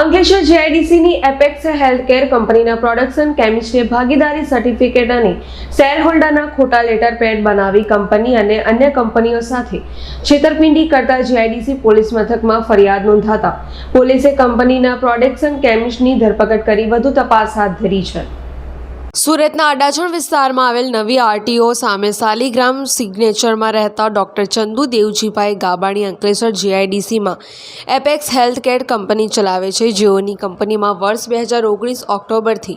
અંકલેશ્વર જીઆઈડીસીની apex healthcare કંપનીના production કેમિસ્ટે ભાગીદારી સર્ટિફિકેટ અને શેર હોલ્ડરના ખોટા લેટર પેડ બનાવી કંપની અને અન્ય કંપનીઓ સાથે છેતરપિંડી કરતા જીઆઈડીસી પોલીસ મથકમાં ફરિયાદ નોંધાતા. પોલીસે કંપનીના પ્રોડક્શન કેમિસ્ટની ધરપકડ કરી વધુ તપાસ હાથ ધરી છે. સુરતના અડાજણ વિસ્તારમાં આવેલ નવી આરટીઓ સામે સાલીગ્રામ સિગ્નેચરમાં રહેતા ડોક્ટર ચંદુ દેવજીભાઈ ગાબાણી અંકલેશ્વર જીઆઈડીસીમાં એપેક્સ હેલ્થ કેર કંપની ચલાવે છે. જેઓની કંપનીમાં વર્ષ બે હજાર ઓગણીસ ઓક્ટોબરથી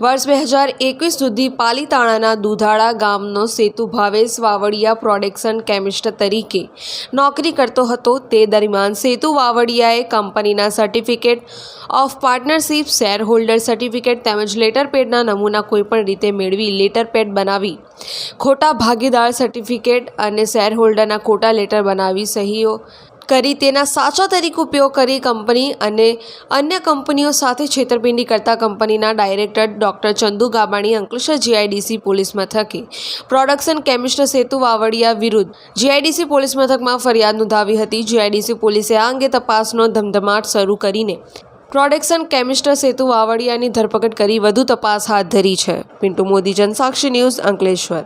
વર્ષ બે હજાર એકવીસ સુધી પાલીતાણાના દુધાળા ગામનો સેતુ ભાવેશ વાવડિયા પ્રોડક્શન કેમિસ્ટ તરીકે નોકરી કરતો હતો. તે દરમિયાન સેતુ વાવડિયાએ કંપનીના certificate of partnership share holder certificate તેમજ લેટર પેડના નમૂના કોઈપણ રીતે મેળવી લેટર પેડ બનાવી. ખોટા ભાગીદાર સર્ટિફિકેટ અને શેર હોલ્ડરના ખોટા લેટર બનાવી સહીઓ કરી તેના સાચા તરીકે ઉપયોગ કરી કંપની અને અન્ય કંપનીઓ સાથે છેતરપિંડી કરતા કંપનીના director doctor Chandu Gabani Ankleshwar GIDC police મથકે. પ્રોડક્શન કેમિસ્ટર સેતુ વાવડિયા વિરુદ્ધ જીઆઈડીસી પોલીસ મથકમાં ફરિયાદ નોંધાવી હતી. જીઆઈડીસી પોલીસે આ અંગે તપાસનો ધમધમાટ શરૂ કરીને પ્રોડક્શન કેમિસ્ટર સેતુ વાવડિયાની ધરપકડ કરી વધુ તપાસ હાથ ધરી છે. પિન્ટુ મોદી, જનસાક્ષી ન્યૂઝ અંકલેશ્વર.